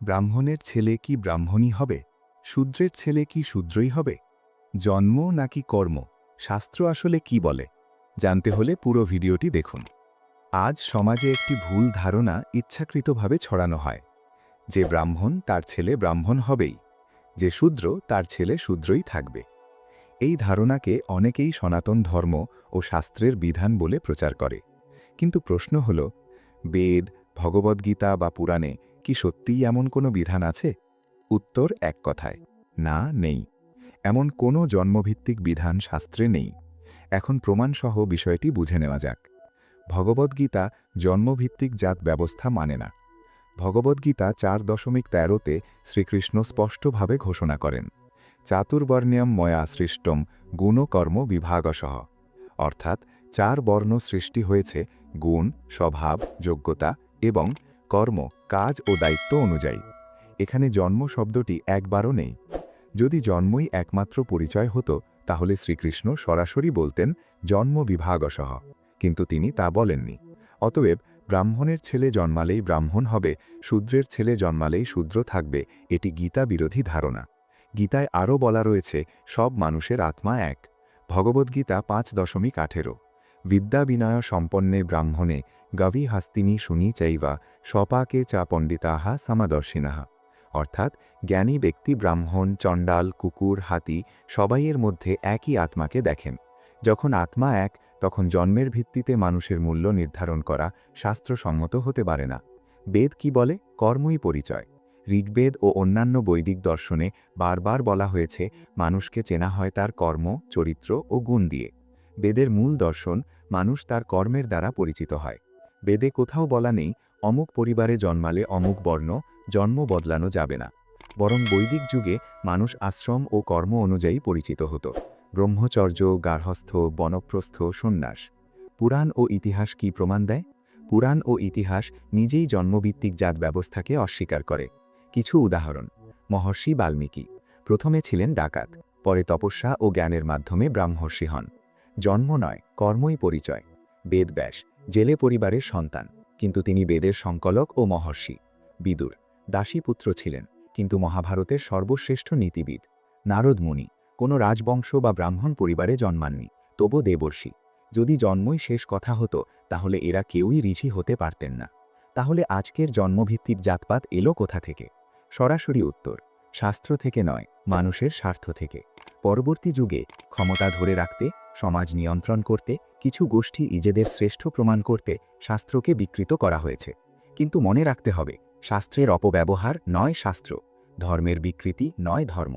ব্রাহ্মণের ছেলে কি ব্রাহ্মণই হবে? শূদ্রের ছেলে কি শূদ্রই হবে? জন্ম নাকি কর্ম? শাস্ত্র আসলে কি বলে? জানতে হলে পুরো ভিডিওটি দেখুন। আজ সমাজে একটি ভুল ধারণা ইচ্ছাকৃতভাবে ছড়ানো হয়। যে ব্রাহ্মণ তার ছেলে ব্রাহ্মণ হবেই, যে শূদ্র তার ছেলে শূদ্রই থাকবে। এই ধারণাকে অনেকেই সনাতন ধর্ম ও শাস্ত্রের বিধান বলে প্রচার করে। কিন্তু প্রশ্ন হল, বেদ, ভগবদ্গীতা বা পুরাণে কি সত্যিই এমন কোনো বিধান আছে? উত্তর এক কথায়, না, নেই। এমন কোনো জন্মভিত্তিক বিধান শাস্ত্রে নেই। এখন প্রমাণসহ বিষয়টি বুঝে নেওয়া যাক। ভগবদ্গীতা জন্মভিত্তিক জাত ব্যবস্থা মানে না। ভগবদ্গীতা চার দশমিক তেরোতে শ্রীকৃষ্ণ স্পষ্টভাবে ঘোষণা করেন, চাতুর্বর্ণিয়ম ময়া সৃষ্টম গুণকর্ম বিভাগসহ। অর্থাৎ চার বর্ণ সৃষ্টি হয়েছে, গুণ, স্বভাব, যোগ্যতা এবং কর্ম, কাজ ও দায়িত্ব অনুযায়ী। এখানে জন্ম শব্দটি একবারও নেই। যদি জন্মই একমাত্র পরিচয় হতো, তাহলে শ্রীকৃষ্ণ সরাসরি বলতেন জন্ম বিভাগসহ। কিন্তু তিনি তা বলেননি। অতএব ব্রাহ্মণের ছেলে জন্মালেই ব্রাহ্মণ হবে, শূদ্রের ছেলে জন্মালেই শূদ্র থাকবে, এটি গীতা বিরোধী ধারণা। গীতায় আরও বলা রয়েছে, সব মানুষের আত্মা এক। ভগবদ্গীতা পাঁচ দশমিক আঠেরো। বিদ্যা বিনয় সম্পন্নে ব্রাহ্মণে গভি হাস্তিনী শুনি চাইবা স্বপাকে চা পণ্ডিতাহা সমাদর্শিনাহা অর্থাৎ জ্ঞানী ব্যক্তি ব্রাহ্মণ, চণ্ডাল, কুকুর, হাতি সবাইয়ের মধ্যে একই আত্মাকে দেখেন। যখন আত্মা এক, তখন জন্মের ভিত্তিতে মানুষের মূল্য নির্ধারণ করা শাস্ত্রসম্মত হতে পারে না। বেদ কি বলে? কর্মই পরিচয়। ঋগ্বেদ ও অন্যান্য বৈদিক দর্শনে বারবার বলা হয়েছে, মানুষকে চেনা হয় তার কর্ম, চরিত্র ও গুণ দিয়ে। বেদের মূল দর্শন, মানুষ তার কর্মের দ্বারা পরিচিত হয়। বেদে কোথাও বলা নেই, অমুক পরিবারে জন্মালে অমুক বর্ণ, জন্ম বদলানো যাবে না। বরং বৈদিক যুগে মানুষ আশ্রম ও কর্ম অনুযায়ী পরিচিত হতো। ব্রহ্মচর্য, গার্হস্থ, বনপ্রস্থ, সন্ন্যাস। পুরাণ ও ইতিহাস কি প্রমাণ দেয়? পুরাণ ও ইতিহাস নিজেই জন্মভিত্তিক জাত ব্যবস্থাকে অস্বীকার করে। কিছু উদাহরণ। মহর্ষি বাল্মীকি। প্রথমে ছিলেন ডাকাত, পরে তপস্যা ও জ্ঞানের মাধ্যমে ব্রাহ্মর্ষি হন। জন্ম নয়, কর্মই পরিচয়। বেদব্যাস। জেলে পরিবারের সন্তান, কিন্তু তিনি বেদের সংকলক ও মহর্ষি। বিদুর দাসীপুত্র ছিলেন, কিন্তু মহাভারতের সর্বশ্রেষ্ঠ নীতিবিদ। নারদ মুনি, কোনো রাজবংশ বা ব্রাহ্মণ পরিবারে জন্মাননি, তবু দেবর্ষি। যদি জন্মই শেষ কথা হতো, তাহলে এরা কেউই রিঝি হতে পারতেন না। তাহলে আজকের জন্মভিত্তিক জাতপাত এলো কোথা থেকে? সরাসরি উত্তর, শাস্ত্র থেকে নয়, মানুষের স্বার্থ থেকে। পরবর্তী যুগে ক্ষমতা ধরে রাখতে সমাজ নিয়ন্ত্রণ করতে, কিছু গোষ্ঠী নিজেদের শ্রেষ্ঠ প্রমাণ করতে শাস্ত্রকে বিকৃত করা হয়েছে। কিন্তু মনে রাখতে হবে, শাস্ত্রের অপব্যবহার নয় শাস্ত্র, ধর্মের বিকৃতি নয় ধর্ম।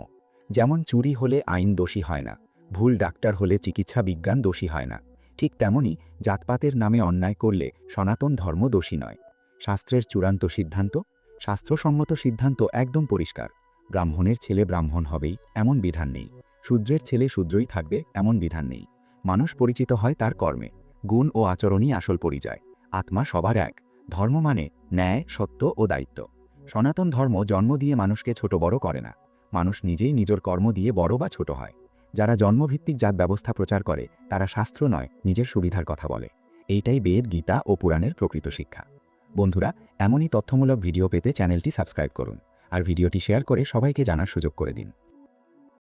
যেমন চুরি হলে আইন দোষী হয় না, ভুল ডাক্তার হলে চিকিৎসা বিজ্ঞান দোষী হয় না, ঠিক তেমনি জাতপাতের নামে অন্যায় করলে সনাতন ধর্ম দোষী নয়। শাস্ত্রের চূড়ান্ত সিদ্ধান্ত, শাস্ত্রসম্মত সিদ্ধান্ত একদম পরিষ্কার, ব্রাহ্মণের ছেলে ব্রাহ্মণ হবেই, এমন বিধান নেই। শূদ্রের ছেলে শূদ্রই থাকবে, এমন বিধান নেই। মানুষ পরিচিত হয় তার কর্মে। গুণ ও আচরণই আসল পরিচয়। আত্মা সবার এক। ধর্ম মানে ন্যায়, সত্য ও দায়িত্ব। সনাতন ধর্ম জন্ম দিয়ে মানুষকে ছোট বড় করে না। মানুষ নিজেই নিজের কর্ম দিয়ে বড় বা ছোট হয়। যারা জন্মভিত্তিক জাত ব্যবস্থা প্রচার করে, তারা শাস্ত্র নয়, নিজের সুবিধার কথা বলে। এইটাই বেদ, গীতা ও পুরাণের প্রকৃত শিক্ষা। বন্ধুরা, এমনই তথ্যমূলক ভিডিও পেতে চ্যানেলটি সাবস্ক্রাইব করুন। আর ভিডিওটি শেয়ার করে সবাইকে জানার সুযোগ করে দিন।